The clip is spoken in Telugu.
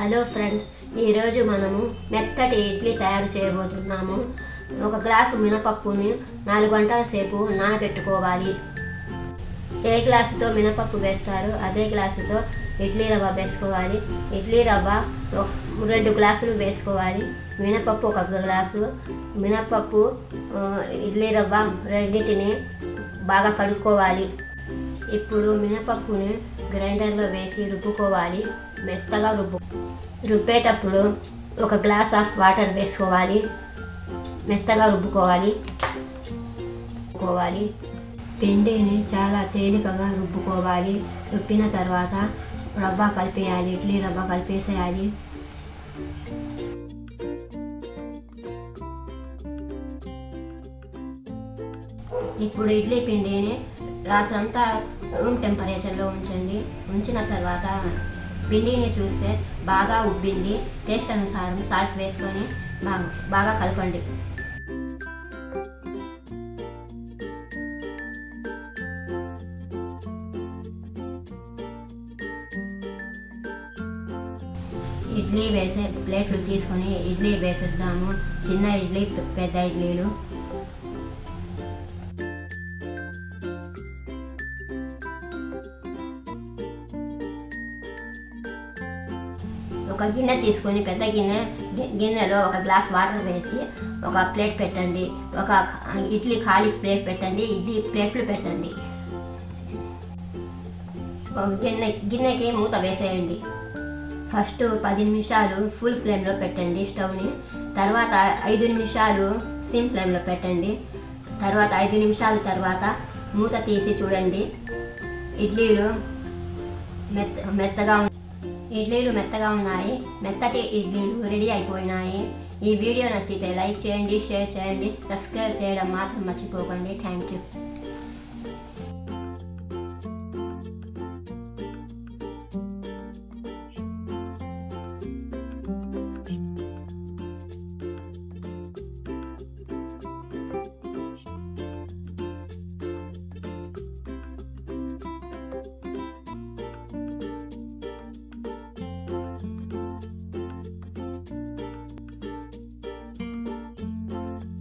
హలో ఫ్రెండ్స్ ఈరోజు మనము మెత్తటి ఇడ్లీ తయారు చేయబోతున్నాము. ఒక గ్లాసు మినపప్పుని నాలుగు గంటల సేపు నానబెట్టుకోవాలి. ఏ గ్లాసుతో మినపప్పు వేస్తారు అదే గ్లాసుతో ఇడ్లీ రవ్వ వేసుకోవాలి. ఇడ్లీ రవ్వ ఒక- రెండు గ్లాసులు వేసుకోవాలి. మినపప్పు ఒక గ్లాసు. మినపప్పు ఇడ్లీ రవ్వ రెండింటిని బాగా కడుక్కోవాలి. ఇప్పుడు మినపప్పుని గ్రైండర్లో వేసి రుబ్బుకోవాలి. మెత్తగా రుబ్బు రుబ్బేటప్పుడు ఒక గ్లాస్ ఆఫ్ వాటర్ వేసుకోవాలి. మెత్తగా రుబ్బుకోవాలి. రుబ్బుకోవాలి. పిండిని చాలా తేలికగా రుబ్బుకోవాలి. రుబ్బిన తర్వాత రవ్వ కలిపేయాలి ఇడ్లీ రవ్వ కలిపేసేయాలి. ఇప్పుడు ఇడ్లీ పిండిని రాత్రంతా రూమ్ టెంపరేచర్లో ఉంచండి. ఉంచిన తర్వాత పిండిని చూస్తే బాగా ఉబ్బింది. టేస్ట్ అనుసారం సాల్ట్ వేసుకొని బాగా బాగా కలపండి. ఇడ్లీ వేసే ప్లేట్లు తీసుకొని ఇడ్లీ వేసేద్దాము. చిన్న ఇడ్లీ పెద్ద ఇడ్లీలు. ఒక గిన్నె తీసుకొని పెద్ద గిన్నె గిన్నెలో ఒక గ్లాస్ వాటర్ వేసి ఒక ప్లేట్ పెట్టండి. ఒక ఇడ్లీ ఖాళీ ప్లేట్ పెట్టండి. ఇడ్లీ ప్లేట్లు పెట్టండి. గిన్నె గిన్నెకి మూత వేసేయండి. ఫస్ట్ పది నిమిషాలు ఫుల్ ఫ్లేమ్లో పెట్టండి స్టవ్ని. తర్వాత ఐదు నిమిషాలు సిమ్ ఫ్లేమ్లో పెట్టండి. తర్వాత ఐదు నిమిషాల తర్వాత మూత తీసి చూడండి. ఇడ్లీలు మెత్త మెత్తగా ఇడ్లీలు మెత్తగా ఉన్నాయి. మెత్తటి ఇడ్లీలు రెడీ అయిపోయినాయి. ఈ వీడియో నచ్చితే లైక్ చేయండి షేర్ చేయండి. సబ్స్క్రైబ్ చేయడం మాత్రం మర్చిపోకండి. Thank you.